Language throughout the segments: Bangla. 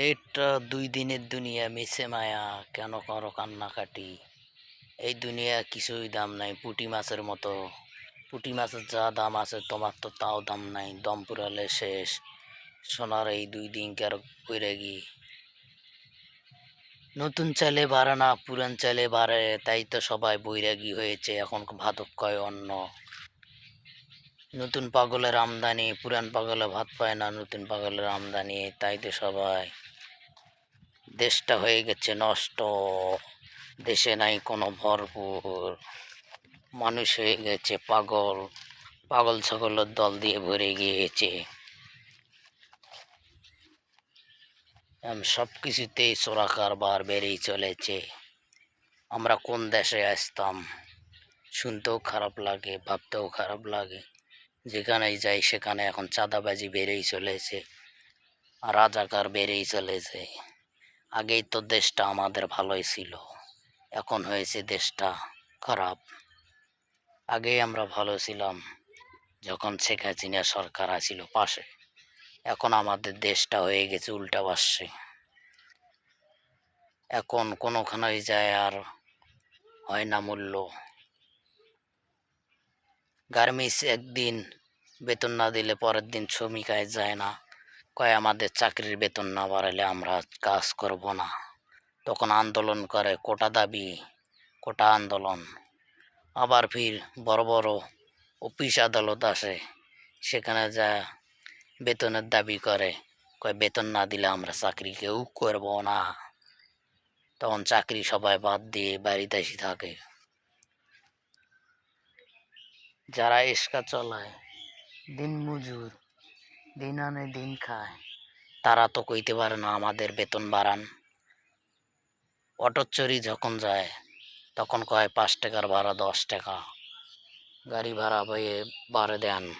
এইটা দুই দিনের দুনিয়া মিশে মায়া, কেন করো কান্নাকাটি? এই দুনিয়া কিছুই দাম নাই, পুঁটি মাছের মতো। পুঁটি মাছের যা দাম আছে, তোমার তো তাও দাম নাই, দম পুরালে শেষ। সোনার এই দুই দিনকার কইরে গি নতুন চালে বাড়ে না, পুরান চালে বাড়ে, তাই তো সবাই বৈরাগী হয়েছে, এখন ভাতক কয় অন্য নতুন পাগলের আমদানি, পুরান পাগলে ভাত পায় না, নতুন পাগলের আমদানি, তাই তো সবাই। দেশটা হয়ে গেছে নষ্ট, দেশে নাই কোনো ভরপুর। মানুষ হয়ে গেছে পাগল পাগল ছাগলের দল দিয়ে ভরে গিয়েছে। সব কিছুতেই চোরা কারবার বেড়েই চলেছে। আমরা কোন দেশে আসতাম? শুনতেও খারাপ লাগে, ভাবতেও খারাপ লাগে। যেখানেই যাই সেখানে এখন চাঁদাবাজি বেড়েই চলেছে রাজাকার বেড়েই চলেছে। আগেই তো দেশটা আমাদের ভালোই ছিল, এখন হয়েছে দেশটা খারাপ। আগেই আমরা ভালো ছিলাম যখন শেখ হাসিনা সরকার আছিল পাশে, এখন আমাদের দেশটা হয়ে গেছে উল্টা বাসছে এখন কোনোখানেই যায় আর হয় না মূল্য। গার্মেন্টস একদিন বেতন না দিলে পরের দিন শ্রমিকায় যায় না। কয়, আমাদের চাকরির বেতন না বাড়ালে আমরা কাজ করব না। তখন আন্দোলন করে কোটা দাবি, কোটা আন্দোলন। আবার ফির বড় বড় অফিস আদালত আসে, সেখানে যা বেতনের দাবি করে, কয়, বেতন না দিলে আমরা চাকরি কেউ করব না। তখন চাকরি সবাই বাদ দিয়ে বাড়িতে এসে থাকে। যারা এসকা চলায়, দিন মজুর, দিন আনে, দিন খায়, তারা তো কইতে পারে না আমাদের বেতন বাড়ান। অটো চড়ি যখন যায়, তখন কয় পাঁচ টাকার ভাড়া, দশ টাকা। গাড়ি ভাড়া বয়ে বাড়ে দেন।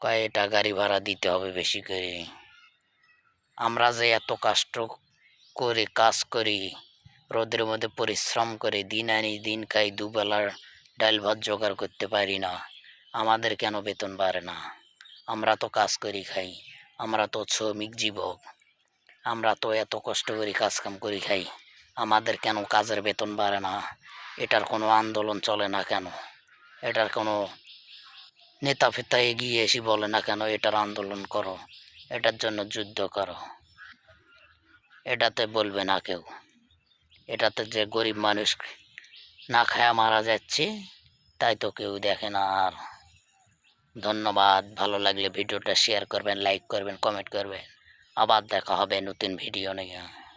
কয় এটা গাড়ি ভাড়া দিতে হবে বেশি করে। আমরা যে এত কষ্ট করে কাজ করি, রোদের মধ্যে পরিশ্রম করে দিন আনি, দিন খাই, দুবেলার ডাল ভাত জোগাড় করতে পারি না। আমাদের কেন বেতন বাড়ে না? আমরা তো কাজ করি খাই, আমরা তো শ্রমিক জীবক আমরা তো এত কষ্ট করে কাজ কাম করি খাই, আমাদের কেন কাজের বেতন বাড়ে না? এটার কোনো আন্দোলন চলে না কেন? এটার কোনো নেতা ফেতা এগিয়ে এসে বলে না কেন, এটার আন্দোলন করো, এটার জন্য যুদ্ধ করো। এটাতে বলবে না কেউ। এটাতে যে গরিব মানুষ না খায়া মারা যাচ্ছে, তাই তো কেউ দেখে না আর। ধন্যবাদ, ভালো লাগলে ভিডিওটা শেয়ার করবেন লাইক করবেন কমেন্ট করবেন। আবার দেখা হবে নতুন ভিডিও নিয়ে।